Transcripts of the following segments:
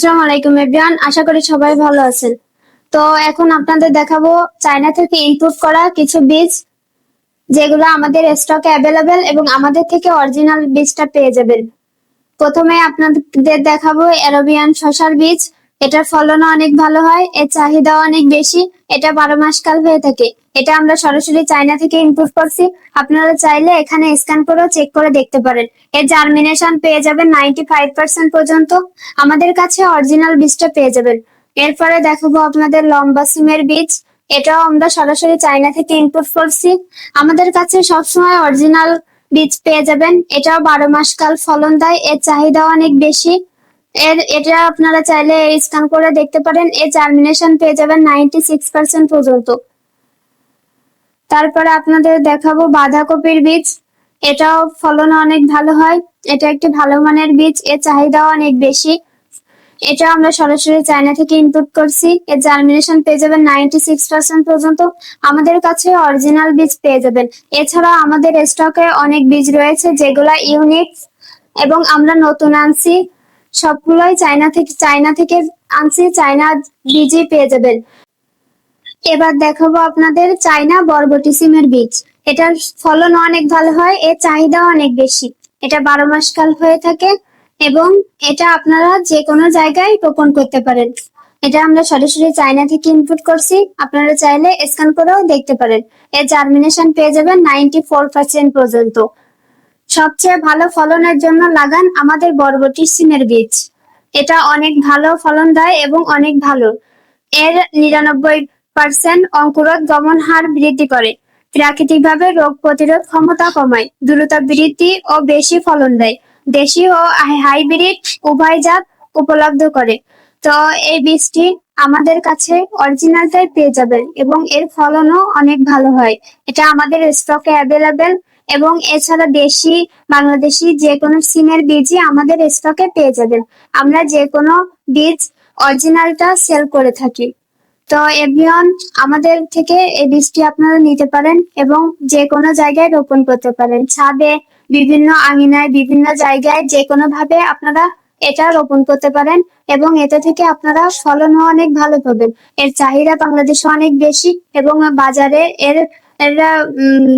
আসসালামু আলাইকুম, এভরিওয়ান। আশা করি সবাই ভালো আছেন। তো এখন আপনাদের দেখাবো চায়না থেকে ইম্পোর্ট করা কিছু বীজ, যেগুলো আমাদের স্টকে অ্যাভেলেবেল এবং আমাদের থেকে অরিজিনাল বীজটা পেয়ে যাবেন। প্রথমে আপনাদের দেখাবো অ্যারোবিয়ান শশার বীজ। এটার ফলনও অনেক ভালো হয়, এর চাহিদাও অনেক বেশি, এটা বারো মাস কাল হয়ে থাকে। এটা আমরা সরাসরি চায়না থেকে ইনপুট করছি। আপনারা চাইলে এখানে স্ক্যান করেও চেক করে দেখতে পারেন। এর জার্মিনেশন পেয়ে যাবেন নাইনটি ফাইভ পার্সেন্ট পর্যন্ত। আমাদের কাছে অরিজিনাল বীজটা পেয়ে যাবেন। এরপরে দেখাবো আপনাদের লম্বা সিমের বীজ। এটাও আমরা সরাসরি চায়না থেকে ইনপুট করছি। আমাদের কাছে সবসময় অরিজিনাল বীজ পেয়ে যাবেন। এটাও বারো মাস কাল ফলন দেয়, এর চাহিদাও অনেক বেশি। এর, এটা আপনারা চাইলে স্ক্যান করে দেখতে পারেন। এর জার্মিনেশন পেয়ে যাবেন নাইনটি সিক্স পার্সেন্ট পর্যন্ত। তারপরে আপনাদের দেখাবো বাঁধাকপির বীজ। এটাও ফলন অনেক ভালো হয়। এটা একটি ভালো মানের বীজ। এর চাহিদাও অনেক বেশি। এটা আমরা সরাসরি চায়না থেকে ইনপুট করছি। এর জার্মিনেশন পেয়ে যাবেন নাইনটি সিক্স পার্সেন্ট পর্যন্ত। আমাদের কাছে অরিজিনাল বীজ পেয়ে যাবেন। এছাড়া আমাদের স্টকে অনেক বীজ রয়েছে যেগুলা ইউনিক এবং আমরা নতুন আনছি। সবগুলোই চায়না থেকে চায়না থেকে আনছি, চায়না বীজই পেয়ে যাবেন। এবার দেখাবো আপনাদের চায়না বরবটি সিমের বীজ। এটার ফলন অনেক ভালো হয়, এর চাহিদাও অনেক বেশি। এটা বারো মাস কাল হয়ে থাকে এবং এটা আপনারা যে কোনো জায়গায় রোপণ করতে পারেন। এটা আমরা সরাসরি চায়না থেকে ইনপুট করছি। আপনারা চাইলে স্ক্যান করেও দেখতে পারেন। এর জার্মিনেশন পেয়ে যাবেন নাইনটি ফোর পার্সেন্ট পর্যন্ত। সবচেয়ে ভালো ফলনের জন্য লাগান আমাদের বরবটি সিমের বীজ। এটা অনেক ভালো ফলন দেয় এবং অনেক ভালো। এর নিরানব্বই পার্সেন্ট অঙ্কুরোদ গমন হার বৃদ্ধি করে। প্রাকৃতিকভাবে রোগ প্রতিরোধ ক্ষমতা কমায়, দ্রুত বৃদ্ধি ও বেশি ফলন দেয়। দেশি ও হাইব্রিড উভয় জাত উপলব্ধ করে। তো এই বীজটি আমাদের কাছে অরিজিনালটাই পেয়ে যাবেন এবং এর ফলনও অনেক ভালো হয়। এটা আমাদের স্টকে অ্যাভেলেবেল এবং এছাড়া দেশি, বাংলাদেশি যে কোনো সিমের বীজই আমাদের স্টকে পেয়ে যাবেন। আমরা যে কোনো বীজ অরিজিনালটা সেল করে থাকি। তো এভরিওয়ান আমাদের থেকে এই বীজটি আপনারা নিতে পারেন এবং যে কোনো জায়গায় রোপণ করতে পারেন। ছাদে, বিভিন্ন আঙিনায়, বিভিন্ন জায়গায় যে কোনো ভাবে আপনারা এটা রোপণ করতে পারেন এবং এতে থেকে আপনারা ফলনও অনেক ভালো পাবেন। এর চাহিদা বাংলাদেশে অনেক বেশি এবং বাজারে এর এর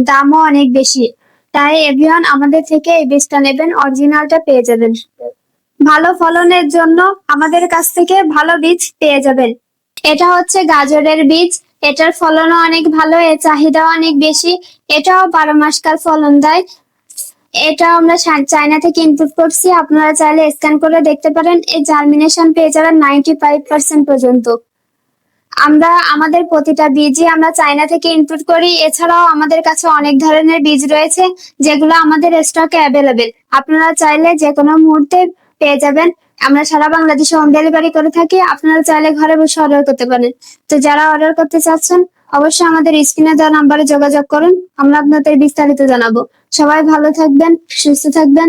দামও অনেক বেশি। তাই এভিয়ান আমাদের থেকে এই বীজটা নেবেন, অরিজিনালটা পেয়ে যাবেন। ভালো ফলনের জন্য আমাদের কাছ থেকে ভালো বীজ পেয়ে যাবেন। এটা হচ্ছে গাজরের বীজ। এটার ফলনও অনেক ভালো, এর চাহিদাও অনেক বেশি। এটাও বারো মাস কাল ফলন দেয়। এটা আমরা চায়না থেকে ইনপুট করছি। আপনারা চাইলে স্ক্যান করে দেখতে পারেন। এর জার্মিনেশন পেয়ে যাবেন নাইনটি ফাইভ পার্সেন্ট পর্যন্ত। আমরা আমাদের প্রতিটা বীজই আমরা চায়না থেকে ইনপুট করি। এছাড়াও আমাদের কাছে অনেক ধরনের বীজ রয়েছে, যেগুলো আমাদের স্টকে অ্যাভেলেবেল আপনারা চাইলে যে কোনো মুহূর্তে পেয়ে যাবেন। আমরা সারা বাংলাদেশে হোম ডেলিভারি করে থাকি, আপনারা চাইলে ঘরে বসে অর্ডার করতে পারেন। তো যারা অর্ডার করতে চাচ্ছেন, অবশ্যই আমাদের স্ক্রিনে দেওয়া নাম্বারে যোগাযোগ করুন, আমরা আপনাদের বিস্তারিত জানাব। সবাই ভালো থাকবেন, সুস্থ থাকবেন।